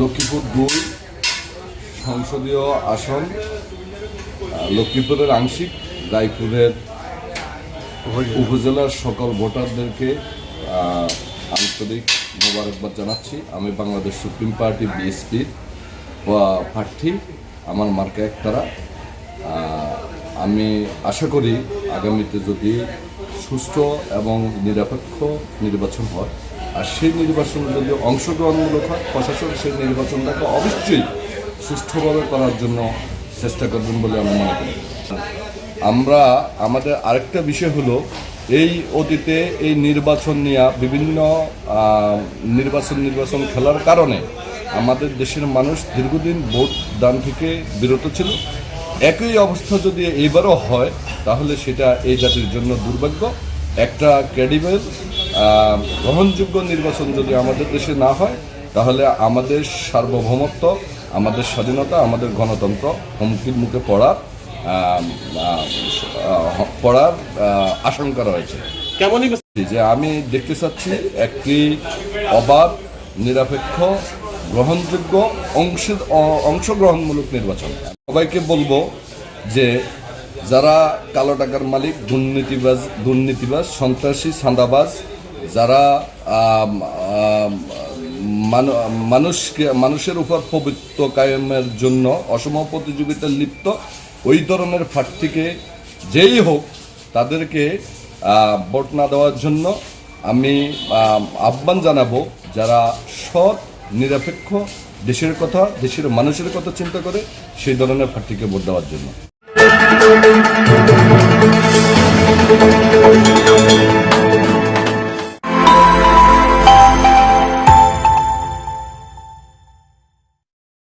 লক্ষ্মীপুর দুই সংসদীয় আসন লক্ষ্মীপুরের আংশিক, রায়পুরের উপজেলার সকল ভোটারদেরকে আন্তরিক মোবারকবাদ জানাচ্ছি। আমি বাংলাদেশ সুপ্রিম পার্টি বিএসপির প্রার্থী, আমার মার্কা একতারা। আমি আশা করি আগামীতে যদি সুষ্ঠু এবং নিরপেক্ষ নির্বাচন হয় আর সেই নির্বাচনে যদি অংশগ্রহণমূলক হয়, প্রশাসন সেই নির্বাচনটাকে অবশ্যই সুষ্ঠুভাবে করার জন্য চেষ্টা করবেন বলে আমি মনে করি। আমরা, আমাদের আরেকটা বিষয় হলো, এই অতীতে এই নির্বাচন নিয়ে বিভিন্ন নির্বাচন নির্বাচন খেলার কারণে আমাদের দেশের মানুষ দীর্ঘদিন ভোট দান থেকে বিরত ছিল। একই অবস্থা যদি এবারও হয়, তাহলে সেটা এই জাতির জন্য দুর্ভাগ্য। একটা ক্রেডিবল গ্রহণযোগ্য নির্বাচন যদি আমাদের দেশে না হয় তাহলে আমাদের সার্বভৌমত্ব আমাদের স্বাধীনতা আমাদের গণতন্ত্র হুমকির মুখে পড়ার পড়ার আশঙ্কা রয়েছে। কেমনই যে আমি দেখতে চাচ্ছি একটি অবাধ নিরপেক্ষ গ্রহণযোগ্য অংশ অংশগ্রহণমূলক নির্বাচন। সবাইকে বলব যে যারা কালো টাকার মালিক, দুর্নীতিবাজ দুর্নীতিবাজ, সন্ত্রাসী সান্দাবাজ যারা মানু- মানুষকে, মানুষের উপর পবিত্র কায়েমের জন্য অসম প্রতিযোগিতায় লিপ্ত, ওই ধরনের প্রার্থীকে যেই হোক তাদেরকে ভোট না দেওয়ার জন্য আমি আহ্বান জানাব যারা সৎ, নিরপেক্ষ, দেশের কথা, দেশের মানুষের কথা চিন্তা করে সেই ধরনের প্রার্থীকে ভোট দেওয়ার জন্য।